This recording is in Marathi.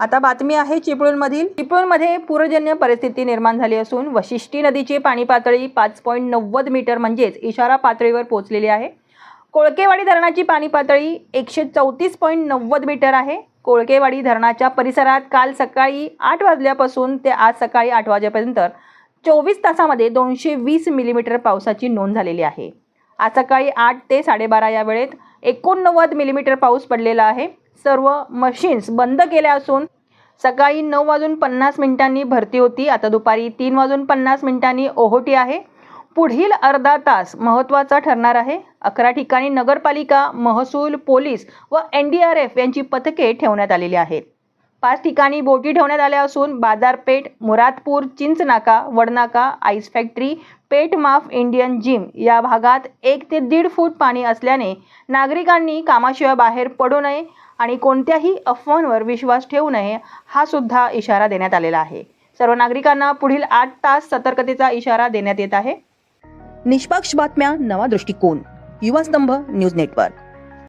आता बातमी आहे चिपळूणमधील. चिपळूणमध्ये पूरजन्य परिस्थिती निर्माण झाली असून वशिष्ठी नदीची पाणी पातळी पाच पॉईंट नव्वद मीटर म्हणजेच इशारा पातळीवर पोहोचलेली आहे. कोळकेवाडी धरणाची पाणी पातळी एकशे चौतीस पॉईंट नव्वद मीटर आहे. कोळकेवाडी धरणाच्या परिसरात काल सकाळी आठ वाजल्यापासून ते आज सकाळी आठ वाजेपर्यंत चोवीस तासामध्ये दोनशे वीस मिलीमीटर पावसाची नोंद झालेली आहे. आज सकाळी आठ ते साडेबारा या वेळेत एकोणनव्वद मिलीमीटर पाऊस पडलेला आहे. सर्व मशीन्स बंद केल्या असून सकाळी नऊ वाजून पन्नास मिनिटांनी भरती होती. आता दुपारी तीन वाजून पन्नास मिनिटांनी ओहोटी आहे. पुढील अर्धा तास महत्त्वाचा ठरणार आहे. अकरा ठिकाणी नगरपालिका महसूल पोलीस व एन डी आर एफ यांची पथके ठेवण्यात आलेली आहेत. पाच ठिकाणी बोटी ठेवण्यात आल्या असून बाजारपेठ मुरादपूर चिंचनाका वडनाका आईस फॅक्टरी पेट माफ इंडियन जिम या भागात एक ते दीड फूट पाणी असल्याने नागरिकांनी कामाशिवाय बाहेर पडू नये आणि कोणत्याही अफवांवर विश्वास ठेवू नये हा सुद्धा इशारा देण्यात आलेला आहे. सर्व नागरिकांना पुढील आठ तास सतर्कतेचा इशारा देण्यात येत आहे. निष्पक्ष बातम्या नवा दृष्टिकोन. युवा स्तंभ न्यूज नेटवर्क.